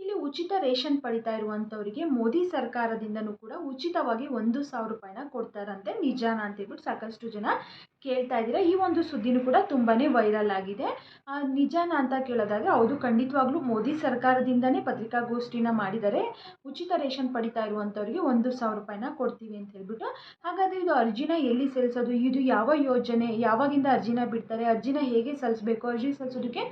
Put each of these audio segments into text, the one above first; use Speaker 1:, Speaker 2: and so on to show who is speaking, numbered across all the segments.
Speaker 1: ಇಲ್ಲಿ ಉಚಿತ ರೇಷನ್ ಪಡಿತಾ ಇರುವಂಥವರಿಗೆ ಮೋದಿ ಸರ್ಕಾರದಿಂದನೂ ಕೂಡ ಉಚಿತವಾಗಿ ಒಂದು ಸಾವಿರ ರೂಪಾಯಿನ ಕೊಡ್ತಾರಂತೆ. ನಿಜಾನ ಅಂತ ಹೇಳ್ಬಿಟ್ಟು ಸಾಕಷ್ಟು ಜನ ಕೇಳ್ತಾ ಇದ್ದೀರಾ. ಈ ಒಂದು ಸುದ್ದಿನೂ ಕೂಡ ತುಂಬಾ ವೈರಲ್ ಆಗಿದೆ. ನಿಜಾನ ಅಂತ ಕೇಳೋದಾದರೆ ಹೌದು, ಖಂಡಿತವಾಗ್ಲೂ ಮೋದಿ ಸರ್ಕಾರದಿಂದನೇ ಪತ್ರಿಕಾಗೋಷ್ಠಿನ ಮಾಡಿದರೆ ಉಚಿತ ರೇಷನ್ ಪಡಿತಾ ಇರುವಂಥವ್ರಿಗೆ ಒಂದು ಸಾವಿರ ರೂಪಾಯಿನ ಕೊಡ್ತೀವಿ ಅಂತ ಹೇಳ್ಬಿಟ್ಟು. ಹಾಗಾದರೆ ಇದು ಅರ್ಜಿನ ಎಲ್ಲಿ ಸಲ್ಲಿಸೋದು? ಇದು ಯಾವ ಯೋಜನೆ? ಯಾವಾಗಿಂದ ಅರ್ಜಿನ ಬಿಡ್ತಾರೆ? ಅರ್ಜಿನ ಹೇಗೆ ಸಲ್ಲಿಸ್ಬೇಕು? ಅರ್ಜಿ ಸಲ್ಲಿಸೋದಕ್ಕೆ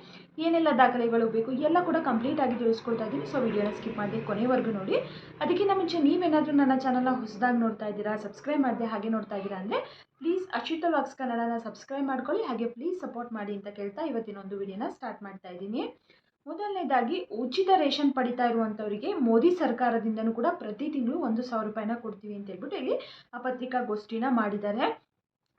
Speaker 1: ಏನೆಲ್ಲ ದಾಖಲೆಗಳು ಬೇಕು? ಎಲ್ಲ ಕೂಡ ಕಂಪ್ಲೀಟ್ ಆಗಿ ತಿಳಿಸ್ಕೊಳ್ತಾ ಇದ್ದೀನಿ. ಸೊ ವಿಡಿಯೋನ ಸ್ಕಿಪ್ ಮಾಡಿ ಕೊನೆವರೆಗೂ ನೋಡಿ. ಅದಕ್ಕಿಂತ ಮುಂಚೆ ನೀವೇನಾದರೂ ನನ್ನ ಚಾನಲ್ನ ಹೊಸದಾಗಿ ನೋಡ್ತಾ ಇದ್ದೀರಾ ಸಬ್ಸ್ಕ್ರೈಬ್ ಮಾಡಿದೆ ಹಾಗೆ ನೋಡ್ತಾ ಇದ್ದೀರಾ ಅಂದರೆ ಪ್ಲೀಸ್ ಅಚ್ಯುತ ವ್ಲಾಗ್ಸ್ ಕನ್ನಡನ ಸಬ್ಸ್ಕ್ರೈಬ್ ಮಾಡ್ಕೊಳ್ಳಿ, ಹಾಗೆ ಪ್ಲೀಸ್ ಸಪೋರ್ಟ್ ಮಾಡಿ ಅಂತ ಕೇಳ್ತಾ ಇವತ್ತಿನ ಒಂದು ವಿಡಿಯೋನ ಸ್ಟಾರ್ಟ್ ಮಾಡ್ತಾ ಇದ್ದೀನಿ. ಮೊದಲನೇದಾಗಿ, ಉಚಿತ ರೇಷನ್ ಪಡಿತಾ ಇರುವಂಥವರಿಗೆ ಮೋದಿ ಸರ್ಕಾರದಿಂದನೂ ಕೂಡ ಪ್ರತಿ ತಿಂಗಳು ಒಂದು ಸಾವಿರ ರೂಪಾಯಿನ ಕೊಡ್ತೀವಿ ಅಂತ ಹೇಳ್ಬಿಟ್ಟು ಇಲ್ಲಿ ಆ ಪತ್ರಿಕಾಗೋಷ್ಠಿನ ಮಾಡಿದ್ದಾರೆ.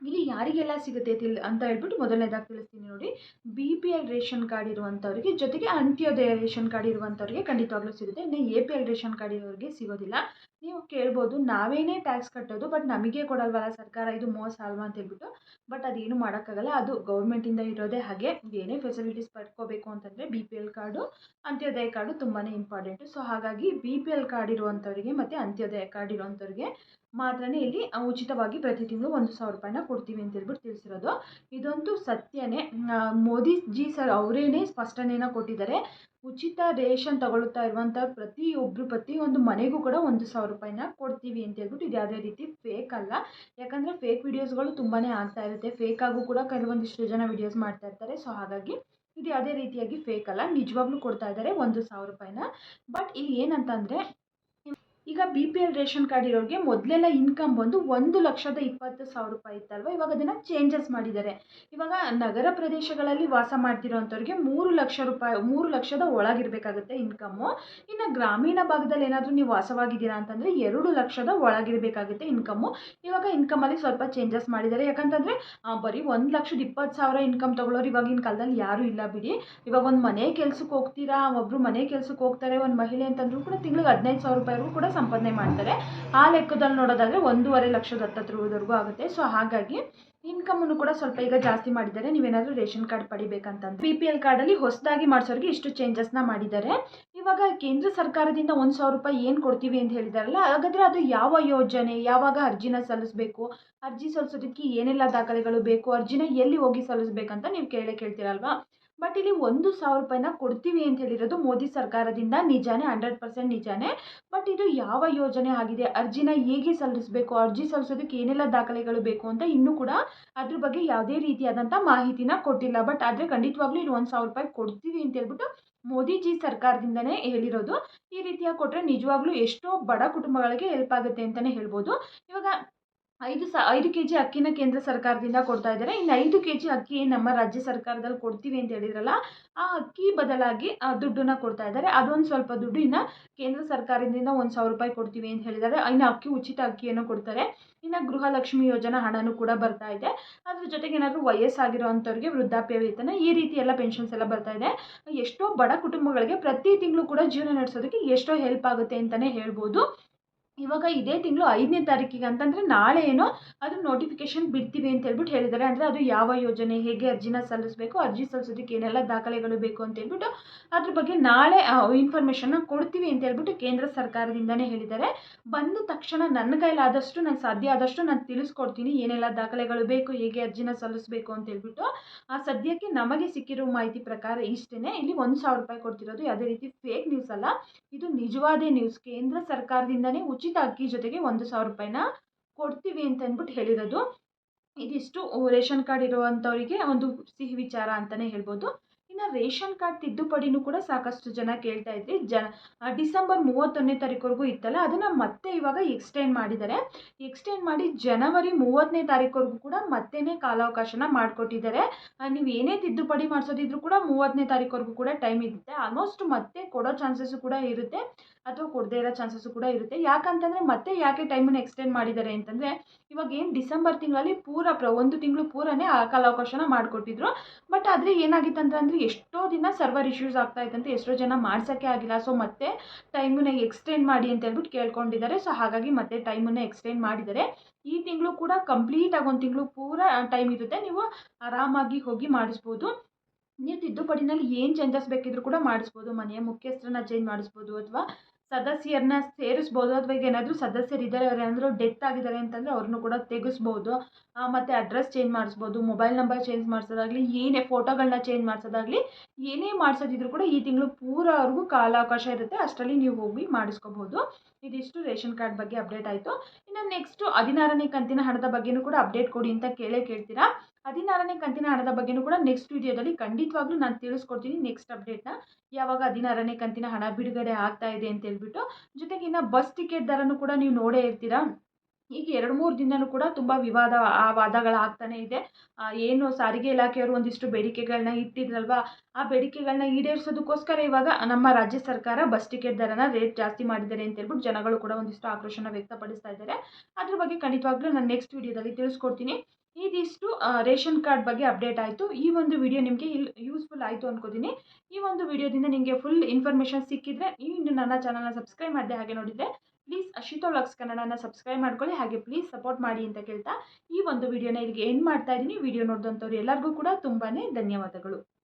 Speaker 1: ಇಲ್ಲಿ ಯಾರಿಗೆಲ್ಲ ಸಿಗುತ್ತೆ ತಿಳ್ ಅಂತ ಹೇಳ್ಬಿಟ್ಟು ಮೊದಲನೇದಾಗಿ ತಿಳಿಸ್ತೀನಿ ನೋಡಿ. B P L ration card ಇರುವಂಥವ್ರಿಗೆ ಜೊತೆಗೆ ಅಂತ್ಯೋದಯ ರೇಷನ್ ಕಾರ್ಡ್ ಇರುವಂಥವ್ರಿಗೆ ಖಂಡಿತವಾಗ್ಲೂ ಸಿಗುತ್ತೆ. ಇನ್ನು A P L ration card ಇರೋರಿಗೆ ಸಿಗೋದಿಲ್ಲ. ನೀವು ಕೇಳ್ಬೋದು. ನಾವೇನೇ ಟ್ಯಾಕ್ಸ್ ಕಟ್ಟೋದು ಬಟ್ ನಮಗೆ ಕೊಡಲ್ವಲ್ಲ ಸರ್ಕಾರ, ಇದು ಮೋಸ ಅಲ್ವಾ ಅಂತ ಹೇಳ್ಬಿಟ್ಟು. ಬಟ್ ಅದೇನು ಮಾಡೋಕ್ಕಾಗಲ್ಲ. ಅದು ಗೌರ್ಮೆಂಟಿಂದ ಇರೋದೇ ಹಾಗೆ. ಏನೇ ಫೆಸಿಲಿಟೀಸ್ ಪಡ್ಕೋಬೇಕು ಅಂತಂದರೆ B P L card Antyodaya card ತುಂಬಾ ಇಂಪಾರ್ಟೆಂಟು ಸೊ ಹಾಗಾಗಿ ಬಿ ಪಿ ಎಲ್ ಕಾರ್ಡ್ ಇರುವಂಥವ್ರಿಗೆ ಮತ್ತು ಅಂತ್ಯೋದಯ ಕಾರ್ಡ್ ಇರುವಂಥವ್ರಿಗೆ ಮಾತ್ರನೇ ಇಲ್ಲಿ ಉಚಿತವಾಗಿ ಪ್ರತಿ ತಿಂಗಳು ಒಂದು ಸಾವಿರ ರೂಪಾಯಿನ ಕೊಡ್ತೀವಿ ಅಂತ ಹೇಳ್ಬಿಟ್ಟು ತಿಳಿಸಿರೋದು. ಇದಂತೂ ಸತ್ಯನೇ. ಮೋದಿ ಜಿ ಸರ್ ಅವರೇನೇ ಸ್ಪಷ್ಟನೇನ ಕೊಟ್ಟಿದ್ದಾರೆ. ಉಚಿತ ರೇಷನ್ ತಗೊಳ್ತಾ ಇರುವಂಥ ಪ್ರತಿಯೊಬ್ಬರು ಪ್ರತಿಯೊಂದು ಮನೆಗೂ ಕೂಡ ಒಂದು ಸಾವಿರ ರೂಪಾಯಿನ ಕೊಡ್ತೀವಿ ಅಂತ ಹೇಳ್ಬಿಟ್ಟು ಇದು ಯಾವುದೇ ರೀತಿ ಫೇಕ್ ಅಲ್ಲ. ಯಾಕಂದರೆ ಫೇಕ್ ವಿಡಿಯೋಸ್ಗಳು ತುಂಬಾ ಆಗ್ತಾ ಇರುತ್ತೆ. ಫೇಕ್ ಆಗು ಕೂಡ ಕೆಲವೊಂದಿಷ್ಟು ಜನ ವಿಡಿಯೋಸ್ ಮಾಡ್ತಾ ಇರ್ತಾರೆ. ಸೊ ಹಾಗಾಗಿ ಇದು ಯಾವುದೇ ರೀತಿಯಾಗಿ ಫೇಕ್ ಅಲ್ಲ. ನಿಜವಾಗ್ಲೂ ಕೊಡ್ತಾ ಇದ್ದಾರೆ ಒಂದು ಸಾವಿರ ರೂಪಾಯಿನ. ಬಟ್ ಇಲ್ಲಿ ಏನಂತಂದರೆ ಈಗ B P L ration card ಇರೋರಿಗೆ ಮೊದಲೆಲ್ಲ ಇನ್ಕಮ್ ಬಂದು ಒಂದು ಲಕ್ಷದ ಇಪ್ಪತ್ತು ಸಾವಿರ ರೂಪಾಯಿ ಇತ್ತಲ್ವ? ಇವಾಗ ಅದನ್ನು ಚೇಂಜಸ್ ಮಾಡಿದ್ದಾರೆ. ಇವಾಗ ನಗರ ಪ್ರದೇಶಗಳಲ್ಲಿ ವಾಸ ಮಾಡ್ತಿರೋಂಥವ್ರಿಗೆ ಮೂರು ಲಕ್ಷ ರೂಪಾಯಿ, ಮೂರು ಲಕ್ಷದ ಒಳಗಿರಬೇಕಾಗುತ್ತೆ ಇನ್ಕಮ್ಮು ಇನ್ನು ಗ್ರಾಮೀಣ ಭಾಗದಲ್ಲಿ ಏನಾದರೂ ನೀವು ವಾಸವಾಗಿದ್ದೀರಾ ಅಂತಂದರೆ ಎರಡು ಲಕ್ಷದ ಒಳಗಿರಬೇಕಾಗುತ್ತೆ ಇನ್ಕಮ್ಮು ಇವಾಗ ಇನ್ಕಮಲ್ಲಿ ಸ್ವಲ್ಪ ಚೇಂಜಸ್ ಮಾಡಿದ್ದಾರೆ. ಯಾಕಂತಂದರೆ ಬರೀ ಒಂದು ಲಕ್ಷದ ಇಪ್ಪತ್ತು ಸಾವಿರ ಇನ್ಕಮ್ ತೊಗೊಳೋರು ಇವಾಗಿನ ಕಾಲದಲ್ಲಿ ಯಾರೂ ಇಲ್ಲ ಬಿಡಿ. ಇವಾಗ ಒಂದು ಮನೆ ಕೆಲ್ಸಕ್ಕೆ ಹೋಗ್ತೀರಾ? ಒಬ್ಬರು ಮನೆ ಕೆಲ್ಸಕ್ಕೆ ಹೋಗ್ತಾರೆ, ಒಂದು ಮಹಿಳೆ ಅಂತಂದ್ರೂ ಕೂಡ ತಿಂಗಳಿಗೆ ಹದಿನೈದು ಸಾವಿರ ರೂಪಾಯಿವರೆಗೂ ಕೂಡ ಸಂಪಾದನೆ ಮಾಡ್ತಾರೆ. ಆ ಲೆಕ್ಕದಲ್ಲಿ ನೋಡೋದಾದರೆ ಒಂದೂವರೆ ಲಕ್ಷದ ಹತ್ತತ್ರವರೆಗೂ ಆಗುತ್ತೆ. ಸೊ ಹಾಗಾಗಿ ಇನ್ಕಮನ್ನು ಕೂಡ ಸ್ವಲ್ಪ ಈಗ ಜಾಸ್ತಿ ಮಾಡಿದ್ದಾರೆ. ನೀವೇನಾದರೂ ರೇಷನ್ ಕಾರ್ಡ್ ಪಡಿಬೇಕಂತಂದ್ರೆ. ಬಿ ಪಿ ಎಲ್ ಕಾರ್ಡಲ್ಲಿ ಹೊಸದಾಗಿ ಮಾಡಿಸೋರಿಗೆ ಇಷ್ಟು ಚೇಂಜಸ್ನ ಮಾಡಿದ್ದಾರೆ. ಇವಾಗ ಕೇಂದ್ರ ಸರ್ಕಾರದಿಂದ ಒಂದು ಸಾವಿರ ರೂಪಾಯಿ ಏನು ಕೊಡ್ತೀವಿ ಅಂತ ಹೇಳಿದಾರಲ್ಲ, ಹಾಗಾದರೆ ಅದು ಯಾವ ಯೋಜನೆ, ಯಾವಾಗ ಅರ್ಜಿನ ಸಲ್ಲಿಸಬೇಕು, ಅರ್ಜಿ ಸಲ್ಲಿಸೋದಕ್ಕೆ ಏನೆಲ್ಲ ದಾಖಲೆಗಳು ಬೇಕು, ಅರ್ಜಿನ ಎಲ್ಲಿ ಹೋಗಿ ಸಲ್ಲಿಸ್ಬೇಕಂತ ನೀವು ಕೇಳೇ ಕೇಳ್ತೀರಲ್ವಾ? ಬಟ್ ಇಲ್ಲಿ ಒಂದು ಸಾವಿರ ರೂಪಾಯಿನ ಕೊಡ್ತೀವಿ ಅಂತ ಹೇಳಿರೋದು ಮೋದಿ ಸರ್ಕಾರದಿಂದ. ನಿಜಾನೇ, ಹಂಡ್ರೆಡ್ ಪರ್ಸೆಂಟ್ ನಿಜಾನೇ. ಬಟ್ ಇದು ಯಾವ ಯೋಜನೆ ಆಗಿದೆ? ಅರ್ಜಿನ ಹೇಗೆ ಸಲ್ಲಿಸಬೇಕು? ಅರ್ಜಿ ಸಲ್ಲಿಸೋದಕ್ಕೆ ಏನೆಲ್ಲ ದಾಖಲೆಗಳು ಬೇಕು ಅಂತ ಇನ್ನೂ ಕೂಡ ಅದ್ರ ಬಗ್ಗೆ ಯಾವುದೇ ರೀತಿಯಾದಂಥ ಮಾಹಿತಿನ ಕೊಟ್ಟಿಲ್ಲ. ಬಟ್ ಆದರೆ ಖಂಡಿತವಾಗ್ಲೂ ಇಲ್ಲಿ ಒಂದು ಸಾವಿರ ರೂಪಾಯಿ ಕೊಡ್ತೀವಿ ಅಂತ ಹೇಳ್ಬಿಟ್ಟು ಮೋದಿಜಿ ಸರ್ಕಾರದಿಂದನೇ ಹೇಳಿರೋದು. ಈ ರೀತಿಯಾಗಿ ಕೊಟ್ಟರೆ ನಿಜವಾಗ್ಲೂ ಎಷ್ಟೋ ಬಡ ಕುಟುಂಬಗಳಿಗೆ ಹೆಲ್ಪ್ ಆಗುತ್ತೆ ಅಂತಲೇ ಹೇಳ್ಬೋದು. ಇವಾಗ ಐದು ಸ, ಐದು ಕೆ ಜಿ ಅಕ್ಕಿನ ಕೇಂದ್ರ ಸರ್ಕಾರದಿಂದ ಕೊಡ್ತಾ ಇದ್ದಾರೆ. ಇನ್ನು ಐದು ಕೆ ಜಿ ಅಕ್ಕಿ ನಮ್ಮ ರಾಜ್ಯ ಸರ್ಕಾರದಲ್ಲಿ ಕೊಡ್ತೀವಿ ಅಂತ ಹೇಳಿದ್ರಲ್ಲ, ಆ ಅಕ್ಕಿ ಬದಲಾಗಿ, ಆ ದುಡ್ಡನ್ನ ಕೊಡ್ತಾ ಇದ್ದಾರೆ. ಅದೊಂದು ಸ್ವಲ್ಪ ದುಡ್ಡು ಇನ್ನು ಕೇಂದ್ರ ಸರ್ಕಾರದಿಂದ ಒಂದು ಸಾವಿರ ರೂಪಾಯಿ ಕೊಡ್ತೀವಿ ಅಂತ ಹೇಳಿದ್ದಾರೆ. ಇನ್ನು ಅಕ್ಕಿ, ಉಚಿತ ಅಕ್ಕಿಯನ್ನು ಕೊಡ್ತಾರೆ. ಇನ್ನು ಗೃಹಲಕ್ಷ್ಮಿ ಯೋಜನಾ ಹಣನೂ ಕೂಡ ಬರ್ತಾ ಇದೆ. ಅದ್ರ ಜೊತೆಗೆ ಏನಾದರೂ ವಯಸ್ಸಾಗಿರೋವಂಥವ್ರಿಗೆ ವೃದ್ಧಾಪ್ಯ ವೇತನ ಈ ರೀತಿ ಎಲ್ಲ ಪೆನ್ಷನ್ಸ್ ಎಲ್ಲ ಬರ್ತಾ ಇದೆ. ಎಷ್ಟೋ ಬಡ ಕುಟುಂಬಗಳಿಗೆ ಪ್ರತಿ ತಿಂಗಳು ಕೂಡ ಜೀವನ ನಡೆಸೋದಕ್ಕೆ ಎಷ್ಟೋ ಹೆಲ್ಪ್ ಆಗುತ್ತೆ ಅಂತಲೇ ಹೇಳ್ಬೋದು. ಇವಾಗ ಇದೇ ತಿಂಗಳು ಐದನೇ ತಾರೀಕಿಗೆ ಅಂತಂದರೆ ನಾಳೆ ಏನೋ ಅದು ನೋಟಿಫಿಕೇಶನ್ ಬಿಡ್ತೀವಿ ಅಂತ ಹೇಳ್ಬಿಟ್ಟು ಹೇಳಿದ್ದಾರೆ. ಅಂದರೆ ಅದು ಯಾವ ಯೋಜನೆ, ಹೇಗೆ ಅರ್ಜಿನ ಸಲ್ಲಿಸಬೇಕು, ಅರ್ಜಿ ಸಲ್ಲಿಸೋದಕ್ಕೆ ಏನೆಲ್ಲ ದಾಖಲೆಗಳು ಬೇಕು ಅಂತ ಹೇಳ್ಬಿಟ್ಟು ಅದ್ರ ಬಗ್ಗೆ ನಾಳೆ ಇನ್ಫಾರ್ಮೇಷನ್ನ ಕೊಡ್ತೀವಿ ಅಂತ ಹೇಳ್ಬಿಟ್ಟು ಕೇಂದ್ರ ಸರ್ಕಾರದಿಂದನೇ ಹೇಳಿದ್ದಾರೆ. ಬಂದ ತಕ್ಷಣ ನನ್ನ ಕೈಲಾದಷ್ಟು, ನಾನು ಸಾಧ್ಯ ಆದಷ್ಟು ನಾನು ತಿಳಿಸ್ಕೊಡ್ತೀನಿ ಏನೆಲ್ಲ ದಾಖಲೆಗಳು ಬೇಕು, ಹೇಗೆ ಅರ್ಜಿನ ಸಲ್ಲಿಸಬೇಕು ಅಂತ ಹೇಳ್ಬಿಟ್ಟು. ಆ ಸದ್ಯಕ್ಕೆ ನಮಗೆ ಸಿಕ್ಕಿರೋ ಮಾಹಿತಿ ಪ್ರಕಾರ ಇಷ್ಟೇ ಇಲ್ಲಿ ಒಂದು ಸಾವಿರ ರೂಪಾಯಿ ಕೊಡ್ತಿರೋದು ಯಾವುದೇ ರೀತಿ ಫೇಕ್ ನ್ಯೂಸ್ ಅಲ್ಲ. ಇದು ನಿಜವಾದ ನ್ಯೂಸ್ ಕೇಂದ್ರ ಸರ್ಕಾರದಿಂದನೇ ಉಚಿತ ಅಕ್ಕಿ ಜೊತೆಗೆ ಒಂದು ಸಾವಿರ ರೂಪಾಯಿನ ಕೊಡ್ತೀವಿ ಅಂತ ಅಂದ್ಬಿಟ್ಟು ಹೇಳಿರೋದು. ಇದಿಷ್ಟು ರೇಷನ್ ಕಾರ್ಡ್ ಇರುವಂಥವರಿಗೆ ಒಂದು ಸಿಹಿ ವಿಚಾರ ಅಂತಲೇ ಹೇಳ್ಬೋದು. ಇನ್ನು ರೇಷನ್ ಕಾರ್ಡ್ ತಿದ್ದುಪಡಿನೂ ಕೂಡ ಸಾಕಷ್ಟು ಜನ ಕೇಳ್ತಾ ಇದ್ರಿ. ಜನ ಡಿಸೆಂಬರ್ ಮೂವತ್ತೊಂದನೇ ತಾರೀಕುವರೆಗೂ ಇತ್ತಲ್ಲ, ಅದನ್ನು ಮತ್ತೆ ಇವಾಗ ಎಕ್ಸ್ಟೆಂಡ್ ಮಾಡಿದ್ದಾರೆ. ಎಕ್ಸ್ಟೆಂಡ್ ಮಾಡಿ ಜನವರಿ ಮೂವತ್ತನೇ ತಾರೀಕುವರೆಗೂ ಕೂಡ ಮತ್ತೆನೇ ಕಾಲಾವಕಾಶನ ಮಾಡಿಕೊಟ್ಟಿದ್ದಾರೆ. ನೀವು ಏನೇ ತಿದ್ದುಪಡಿ ಮಾಡಿಸೋದಿದ್ರು ಕೂಡ ಮೂವತ್ತನೇ ತಾರೀಕುವರೆಗೂ ಕೂಡ ಟೈಮ್ ಇರುತ್ತೆ. ಆಲ್ಮೋಸ್ಟ್ ಮತ್ತೆ ಕೊಡೋ ಚಾನ್ಸಸ್ಸು ಕೂಡ ಇರುತ್ತೆ. ಅಥವಾ ಕೊಡದೇ ಇರೋ ಚಾನ್ಸಸ್ಸು ಕೂಡ ಇರುತ್ತೆ. ಯಾಕಂತಂದರೆ ಮತ್ತೆ ಯಾಕೆ ಟೈಮನ್ನು ಎಕ್ಸ್ಟೆಂಡ್ ಮಾಡಿದ್ದಾರೆ ಅಂತಂದರೆ, ಇವಾಗ ಏನು ಡಿಸೆಂಬರ್ ತಿಂಗಳಲ್ಲಿ ಪೂರ ಪ್ರ, ಒಂದು ತಿಂಗಳು ಪೂರನೇ ಆ ಕಾಲಾವಕಾಶನ ಮಾಡಿಕೊಟ್ಟಿದ್ರು. ಬಟ್ ಆದರೆ ಏನಾಗಿತ್ತು ಅಂತಂದರೆ ಎಷ್ಟೋ ದಿನ ಸರ್ವರ್ ಇಶ್ಯೂಸ್ ಆಗ್ತಾ ಇತ್ತಂತೆ ಎಷ್ಟೋ ಜನ ಮಾಡ್ಸೋಕ್ಕೆ ಆಗಿಲ್ಲ. ಸೊ ಮತ್ತೆ ಟೈಮನ್ನ ಎಕ್ಸ್ಟೆಂಡ್ ಮಾಡಿ ಅಂತ ಹೇಳ್ಬಿಟ್ಟು ಕೇಳ್ಕೊಂಡಿದ್ದಾರೆ. ಸೊ ಹಾಗಾಗಿ ಮತ್ತೆ ಟೈಮನ್ನು ಎಕ್ಸ್ಟೆಂಡ್ ಮಾಡಿದ್ದಾರೆ. ಈ ತಿಂಗಳು ಕೂಡ ಕಂಪ್ಲೀಟಾಗಿ ಒಂದು ತಿಂಗಳು ಪೂರ ಟೈಮ್ ಇರುತ್ತೆ. ನೀವು ಆರಾಮಾಗಿ ಹೋಗಿ ಮಾಡಿಸ್ಬೋದು. ನೀವು ತಿದ್ದುಪಡಿನಲ್ಲಿ ಏನು ಚೇಂಜಸ್ ಬೇಕಿದ್ರು ಕೂಡ ಮಾಡಿಸ್ಬೋದು. ಮನೆಯ ಮುಖ್ಯಸ್ಥರನ್ನ ಚೇಂಜ್ ಮಾಡಿಸ್ಬೋದು ಅಥವಾ ಸದಸ್ಯರನ್ನ ಸೇರಿಸ್ಬೋದು ಅಥವಾ ಈಗ ಏನಾದರೂ ಸದಸ್ಯರು ಇದ್ದಾರೆ ಅವ್ರು ಏನಾದರೂ ಡೆತ್ ಆಗಿದ್ದಾರೆ ಅಂತಂದರೆ ಅವ್ರನ್ನೂ ಕೂಡ ತೆಗೆಸ್ಬೋದು. ಮತ್ತು ಅಡ್ರೆಸ್ ಚೇಂಜ್ ಮಾಡಿಸ್ಬೋದು ಮೊಬೈಲ್ ನಂಬರ್ ಚೇಂಜ್ ಮಾಡಿಸೋದಾಗಲಿ, ಏನೇ ಫೋಟೋಗಳನ್ನ ಚೇಂಜ್ ಮಾಡಿಸೋದಾಗಲಿ, ಏನೇ ಮಾಡಿಸೋದಿದ್ರು ಕೂಡ ಈ ತಿಂಗಳು ಪೂರವರೆಗೂ ಕಾಲಾವಕಾಶ ಇರುತ್ತೆ. ಅಷ್ಟರಲ್ಲಿ ನೀವು ಹೋಗಿ ಮಾಡಿಸ್ಕೋಬೋದು. ಇದಿಷ್ಟು ರೇಷನ್ ಕಾರ್ಡ್ ಬಗ್ಗೆ ಅಪ್ಡೇಟ್ ಆಯಿತು. ಇನ್ನು ನೆಕ್ಸ್ಟು ಹದಿನಾರನೇ ಕಂತಿನ ಹಣದ ಬಗ್ಗೆಯೂ ಕೂಡ ಅಪ್ಡೇಟ್ ಕೊಡಿ ಅಂತ ಕೇಳೇ ಕೇಳ್ತೀರಾ? ಹದಿನಾರನೇ ಕಂತಿನ ಹಣದ ಬಗ್ಗೆನೂ ಕೂಡ ನೆಕ್ಸ್ಟ್ ವಿಡಿಯೋದಲ್ಲಿ ಖಂಡಿತವಾಗ್ಲೂ ನಾನು ತಿಳಿಸ್ಕೊಡ್ತೀನಿ ನೆಕ್ಸ್ಟ್ ಅಪ್ಡೇಟ್ನ ಯಾವಾಗ ಹದಿನಾರನೇ ಕಂತಿನ ಹಣ ಬಿಡುಗಡೆ ಆಗ್ತಾ ಇದೆ ಅಂತ ಹೇಳ್ಬಿಟ್ಟು. ಜೊತೆಗೆ ಇನ್ನು ಬಸ್ ಟಿಕೆಟ್ ದರನೂ ಕೂಡ ನೀವು ನೋಡೇ ಇರ್ತೀರಾ? ಈಗ ಎರಡು ಮೂರು ದಿನವೂ ಕೂಡ ತುಂಬ ವಿವಾದ ಆ ವಾದಗಳಾಗ್ತಾನೆ ಇದೆ. ಏನು ಸಾರಿಗೆ ಇಲಾಖೆಯವರು ಒಂದಿಷ್ಟು ಬೇಡಿಕೆಗಳನ್ನ ಇಟ್ಟಿದ್ರಲ್ವಾ? ಆ ಬೇಡಿಕೆಗಳನ್ನ ಈಡೇರಿಸೋದಕ್ಕೋಸ್ಕರ ಇವಾಗ ನಮ್ಮ ರಾಜ್ಯ ಸರ್ಕಾರ ಬಸ್ ಟಿಕೆಟ್ ದರನ ರೇಟ್ ಜಾಸ್ತಿ ಮಾಡಿದ್ದಾರೆ ಅಂತ ಹೇಳ್ಬಿಟ್ಟು ಜನಗಳು ಕೂಡ ಒಂದಿಷ್ಟು ಆಕ್ರೋಶನ ವ್ಯಕ್ತಪಡಿಸ್ತಾ ಇದ್ದಾರೆ. ಅದ್ರ ಬಗ್ಗೆ ಖಂಡಿತವಾಗ್ಲೂ ನಾನು ನೆಕ್ಸ್ಟ್ ವಿಡಿಯೋದಲ್ಲಿ ತಿಳಿಸ್ಕೊಡ್ತೀನಿ. ಇದಿಷ್ಟು ರೇಷನ್ ಕಾರ್ಡ್ ಬಗ್ಗೆ ಅಪ್ಡೇಟ್ ಆಯಿತು. ಈ ಒಂದು ವಿಡಿಯೋ ನಿಮಗೆ ಯೂಸ್ಫುಲ್ ಆಯಿತು ಅನ್ಕೋತೀನಿ. ಈ ಒಂದು ವಿಡಿಯೋದಿಂದ ನಿಮಗೆ ಫುಲ್ ಇನ್ಫಾರ್ಮೇಷನ್ ಸಿಕ್ಕಿದ್ರೆ ಇನ್ನು ನನ್ನ ಚಾನಲ್ನ ಸಬ್ಸ್ಕ್ರೈಬ್ ಮಾಡಿದೆ ಹಾಗೆ ನೋಡಿದರೆ ಪ್ಲೀಸ್ ಅಶಿತೋ ವ್ಲಾಗ್ಸ್ ಕನ್ನಡನ ಸಬ್ಸ್ಕ್ರೈಬ್ ಮಾಡ್ಕೊಳ್ಳಿ, ಹಾಗೆ ಪ್ಲೀಸ್ ಸಪೋರ್ಟ್ ಮಾಡಿ ಅಂತ ಕೇಳ್ತಾ ಈ ಒಂದು ವಿಡಿಯೋನ ಇಲ್ಲಿಗೆ ಎಂಡ್ ಮಾಡ್ತಾ ಇದ್ದೀನಿ. ವಿಡಿಯೋ ನೋಡಿದಂಥವ್ರು ಎಲ್ಲರಿಗೂ ಕೂಡ ತುಂಬಾ ಧನ್ಯವಾದಗಳು.